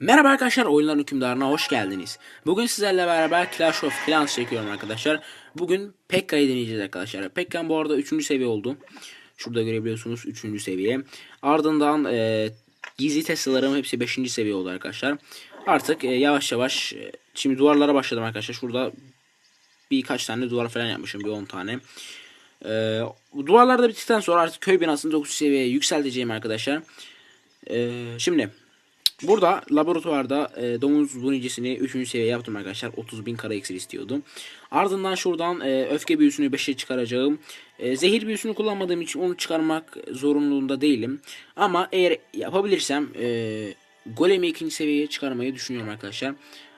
Merhaba arkadaşlar oyunların hükümdarına hoş geldiniz. Bugün sizlerle beraber Clash of Clans çekiyorum arkadaşlar. Bugün Pekka'yı deneyeceğiz arkadaşlar. Pekkan bu arada 3. seviye oldu. Şurada görebiliyorsunuz 3. seviye. Ardından e, gizli Tesla'larım hepsi 5. seviye oldu arkadaşlar. Artık e, yavaş yavaş e, şimdi duvarlara başladım arkadaşlar. Şurada birkaç tane duvar falan yapmışım bir 10 tane. E, bu duvarlar da bittikten sonra artık köy binasını 9 seviyeye yükselteceğim arkadaşlar. E, şimdi Burada laboratuvarda e, domuz bunicisini 3. seviye yaptım arkadaşlar. 30 bin kara iksir istiyordum. Ardından şuradan e, öfke büyüsünü 5'e çıkaracağım. E, zehir büyüsünü kullanmadığım için onu çıkarmak zorunluluğunda değilim. Ama eğer yapabilirsem e, golemi 2. seviyeye çıkarmayı düşünüyorum arkadaşlar.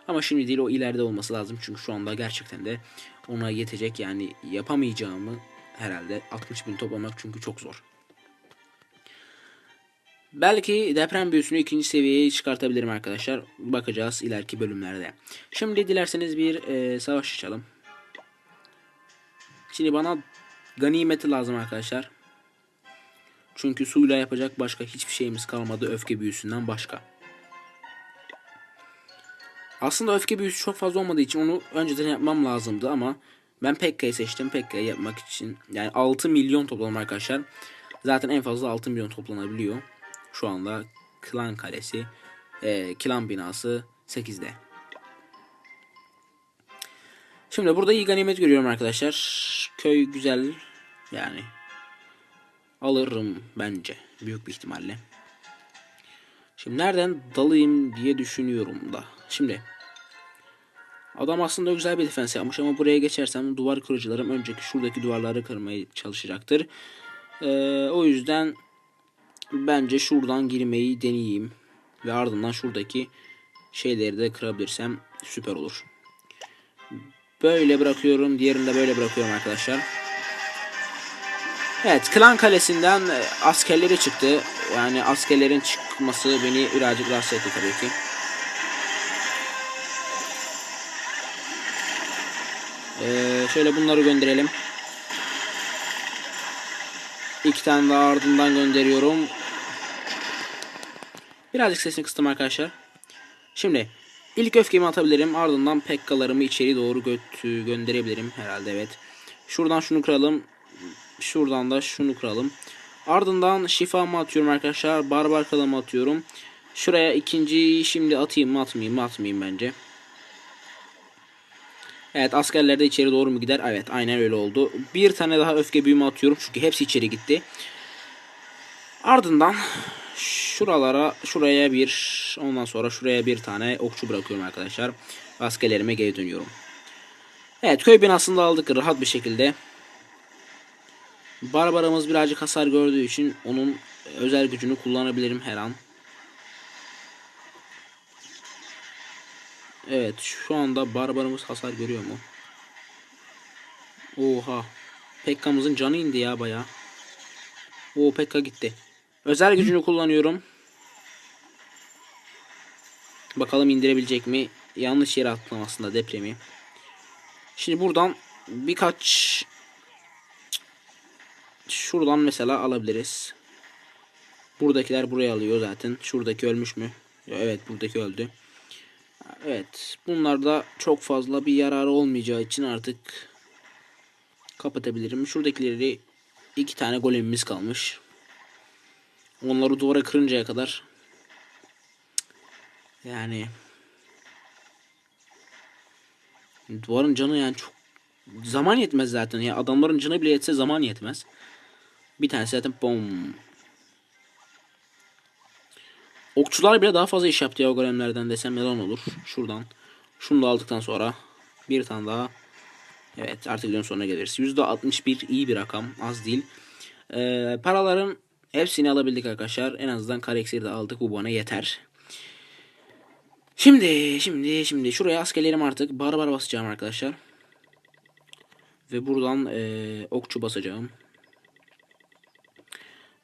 Ama şimdi değil o ileride olması lazım. Çünkü şu anda gerçekten de ona yetecek yani yapamayacağımı herhalde 60 bin toplamak çünkü çok zor. Belki deprem büyüsünü ikinci seviyeye çıkartabilirim arkadaşlar. Bakacağız ileriki bölümlerde. Şimdi dilerseniz bir e, savaş açalım. Şimdi bana ganimeti lazım arkadaşlar. Çünkü suyla yapacak başka hiçbir şeyimiz kalmadı öfke büyüsünden başka. Aslında öfke büyüsü çok fazla olmadığı için onu önceden yapmam lazımdı ama ben Pekka'yı seçtim. Pekka'yı yapmak için yani 6 milyon topladım arkadaşlar. Zaten en fazla 6 milyon toplanabiliyor. Şu anda klan kalesi, e, klan binası 8'de. Şimdi burada iyi ganimet görüyorum arkadaşlar. Köy güzel yani. Alırım bence büyük bir ihtimalle. Şimdi nereden dalayım diye düşünüyorum da. Şimdi Adam aslında güzel bir defans yapmış ama buraya geçersem duvar kırıcılarım önceki şuradaki duvarları kırmaya çalışacaktır. Ee, o yüzden bence şuradan girmeyi deneyeyim. Ve ardından şuradaki şeyleri de kırabilirsem süper olur. Böyle bırakıyorum. Diğerini de böyle bırakıyorum arkadaşlar. Evet klan kalesinden e, askerleri çıktı. Yani askerlerin çıkması beni birazcık rahatsız etti tabii ki. Ee, şöyle bunları gönderelim. İki tane daha ardından gönderiyorum. Birazcık sesini kıstım arkadaşlar. Şimdi ilk öfkemi atabilirim. Ardından pekkalarımı içeri doğru götü gönderebilirim herhalde evet. Şuradan şunu kıralım. Şuradan da şunu kıralım. Ardından şifamı atıyorum arkadaşlar. Barbar kalımı atıyorum. Şuraya ikinciyi şimdi atayım mı atmayayım mı atmayayım bence. Evet askerler de içeri doğru mu gider? Evet aynen öyle oldu. Bir tane daha öfke büyümü atıyorum. Çünkü hepsi içeri gitti. Ardından şuralara şuraya bir ondan sonra şuraya bir tane okçu bırakıyorum arkadaşlar. Askerlerime geri dönüyorum. Evet köy binasını da aldık rahat bir şekilde. Barbaramız birazcık hasar gördüğü için onun özel gücünü kullanabilirim her an. Evet şu anda barbarımız hasar görüyor mu? Oha. Pekka'mızın canı indi ya baya. Oo Pekka gitti. Özel gücünü kullanıyorum. Bakalım indirebilecek mi? Yanlış yere attım aslında depremi. Şimdi buradan birkaç şuradan mesela alabiliriz. Buradakiler buraya alıyor zaten. Şuradaki ölmüş mü? Evet buradaki öldü. Evet. Bunlar da çok fazla bir yararı olmayacağı için artık kapatabilirim. Şuradakileri iki tane golemimiz kalmış. Onları duvara kırıncaya kadar yani duvarın canı yani çok zaman yetmez zaten ya adamların canı bile yetse zaman yetmez. Bir tanesi zaten bom. Okçular bile daha fazla iş yaptı ya o golemlerden desem neden olur. Şuradan. Şunu da aldıktan sonra bir tane daha. Evet artık videonun sonuna geliriz. %61 iyi bir rakam. Az değil. Ee, paraların hepsini alabildik arkadaşlar. En azından kare de aldık. Bu bana yeter. Şimdi şimdi şimdi şuraya askerlerim artık barbar basacağım arkadaşlar. Ve buradan e, okçu basacağım.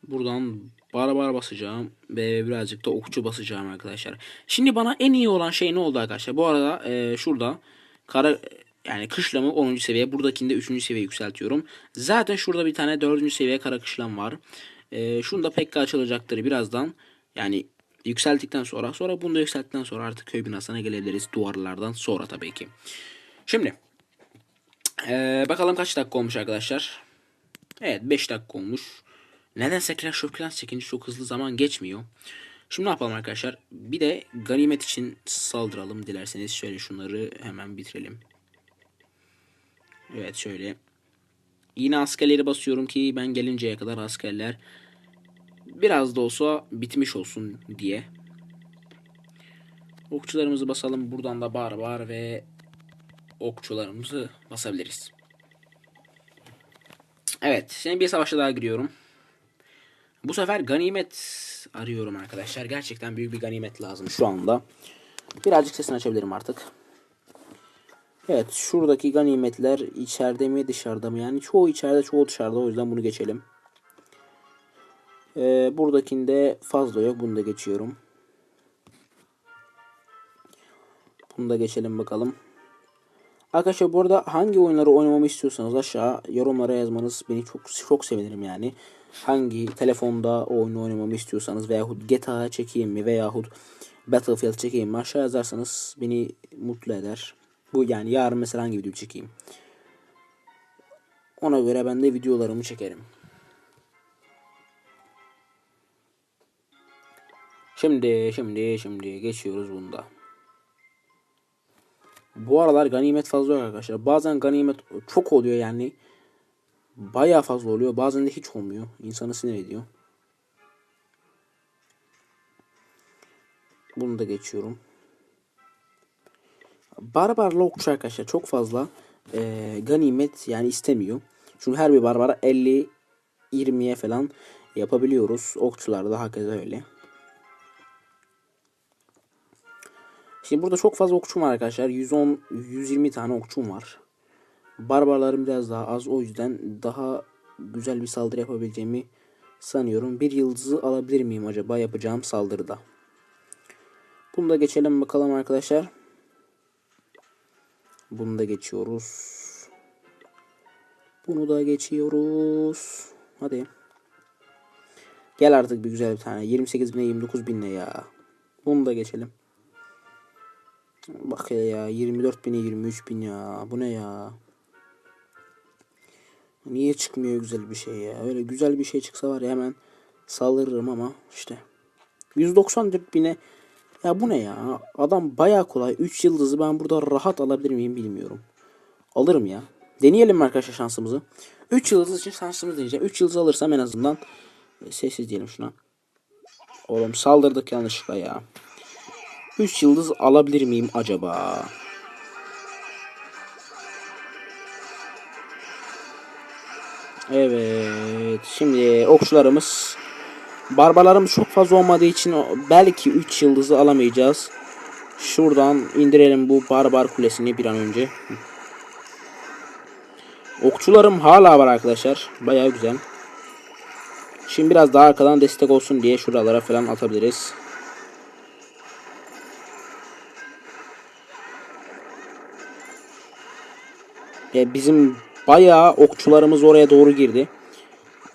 Buradan barbar basacağım ve birazcık da okçu basacağım arkadaşlar. Şimdi bana en iyi olan şey ne oldu arkadaşlar? Bu arada e, şurada kara yani kışlamı 10. seviye. Buradakinde 3. seviye yükseltiyorum. Zaten şurada bir tane 4. seviye kara kışlam var. E, şunu da pekka açılacaktır birazdan. Yani yükselttikten sonra sonra bunu da yükselttikten sonra artık köy binasına gelebiliriz. Duvarlardan sonra tabii ki. Şimdi ee, bakalım kaç dakika olmuş arkadaşlar. Evet 5 dakika olmuş. Nedense Clash of Clans çekince çok hızlı zaman geçmiyor. Şimdi ne yapalım arkadaşlar? Bir de ganimet için saldıralım dilerseniz. Şöyle şunları hemen bitirelim. Evet şöyle. Yine askerleri basıyorum ki ben gelinceye kadar askerler biraz da olsa bitmiş olsun diye. Okçularımızı basalım. Buradan da barbar ve okçularımızı basabiliriz. Evet. Şimdi bir savaşa daha giriyorum. Bu sefer ganimet arıyorum arkadaşlar. Gerçekten büyük bir ganimet lazım şu anda. Birazcık sesini açabilirim artık. Evet şuradaki ganimetler içeride mi dışarıda mı? Yani çoğu içeride çoğu dışarıda o yüzden bunu geçelim. Ee, buradakinde fazla yok. Bunu da geçiyorum. Bunu da geçelim bakalım. Arkadaşlar bu arada hangi oyunları oynamamı istiyorsanız aşağı yorumlara yazmanız beni çok çok sevinirim yani. Hangi telefonda oyunu oynamamı istiyorsanız veyahut GTA çekeyim mi veyahut Battlefield çekeyim mi aşağı yazarsanız beni mutlu eder. Bu yani yarın mesela hangi video çekeyim. Ona göre ben de videolarımı çekerim. Şimdi şimdi şimdi geçiyoruz bunda. Bu aralar ganimet fazla yok arkadaşlar. Bazen ganimet çok oluyor yani. Bayağı fazla oluyor. Bazen de hiç olmuyor. İnsanı sinir ediyor. Bunu da geçiyorum. Barbarla okçu arkadaşlar çok fazla e, ganimet yani istemiyor. Çünkü her bir barbara 50 20'ye falan yapabiliyoruz. Okçularda da hakeza öyle. Şimdi burada çok fazla okçum var arkadaşlar. 110 120 tane okçum var. Barbarlarım biraz daha az. O yüzden daha güzel bir saldırı yapabileceğimi sanıyorum. Bir yıldızı alabilir miyim acaba yapacağım saldırıda? Bunu da geçelim bakalım arkadaşlar. Bunu da geçiyoruz. Bunu da geçiyoruz. Hadi. Gel artık bir güzel bir tane. 28 bine 29 binle ya. Bunu da geçelim. Bak ya 24 bine 23 bin ya. Bu ne ya? Niye çıkmıyor güzel bir şey ya? Öyle güzel bir şey çıksa var ya hemen saldırırım ama işte. 194 bine ya bu ne ya? Adam baya kolay. 3 yıldızı ben burada rahat alabilir miyim bilmiyorum. Alırım ya. Deneyelim mi arkadaşlar şansımızı? 3 yıldız için şansımızı deneyeceğim. 3 yıldız alırsam en azından e, sessiz diyelim şuna. Oğlum saldırdık yanlışlıkla ya. 3 yıldız alabilir miyim acaba? Evet. Şimdi okçularımız barbarlarımız çok fazla olmadığı için belki 3 yıldızı alamayacağız. Şuradan indirelim bu barbar kulesini bir an önce. Okçularım hala var arkadaşlar. Baya güzel. Şimdi biraz daha arkadan destek olsun diye şuralara falan atabiliriz. E, bizim bayağı okçularımız oraya doğru girdi.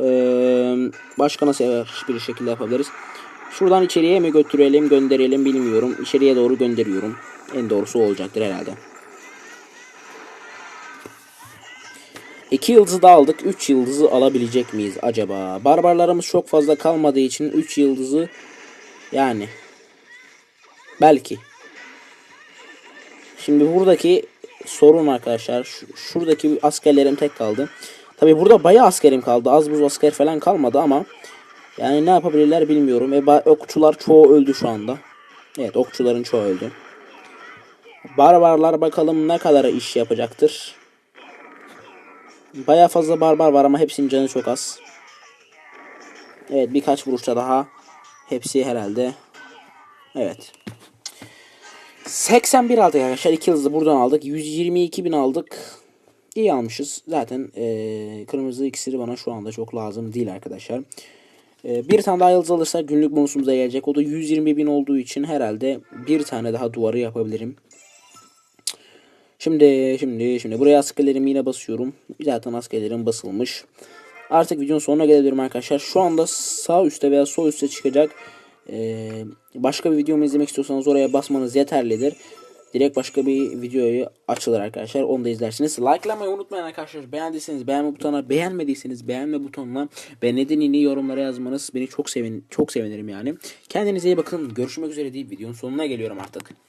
Ee, başka nasıl bir şekilde yapabiliriz? Şuradan içeriye mi götürelim gönderelim bilmiyorum. İçeriye doğru gönderiyorum. En doğrusu olacaktır herhalde. 2 yıldızı da aldık. 3 yıldızı alabilecek miyiz acaba? Barbarlarımız çok fazla kalmadığı için 3 yıldızı yani belki. Şimdi buradaki sorun arkadaşlar. Şuradaki askerlerim tek kaldı. Tabi burada bayağı askerim kaldı. Az buz asker falan kalmadı ama yani ne yapabilirler bilmiyorum. E, okçular çoğu öldü şu anda. Evet okçuların çoğu öldü. Barbarlar bakalım ne kadar iş yapacaktır. Baya fazla barbar var ama hepsinin canı çok az. Evet birkaç vuruşta daha. Hepsi herhalde. Evet. 81 aldık arkadaşlar. 2 yıldızı buradan aldık. 122 bin aldık. İyi almışız. Zaten e, kırmızı iksiri bana şu anda çok lazım değil arkadaşlar. E, bir tane daha yıldız alırsak günlük bonusumuza gelecek. O da 120 bin olduğu için herhalde bir tane daha duvarı yapabilirim. Şimdi şimdi şimdi buraya askerlerimi yine basıyorum. Zaten askerlerim basılmış. Artık videonun sonuna gelebilirim arkadaşlar. Şu anda sağ üstte veya sol üstte çıkacak Ee, başka bir videomu izlemek istiyorsanız oraya basmanız yeterlidir. Direkt başka bir videoyu açılır arkadaşlar. Onu da izlersiniz. Likelamayı unutmayın arkadaşlar. Beğendiyseniz beğenme butonuna, beğenmediyseniz beğenme butonuna ve nedenini yorumlara yazmanız beni çok sevin çok sevinirim yani. Kendinize iyi bakın. Görüşmek üzere deyip videonun sonuna geliyorum artık.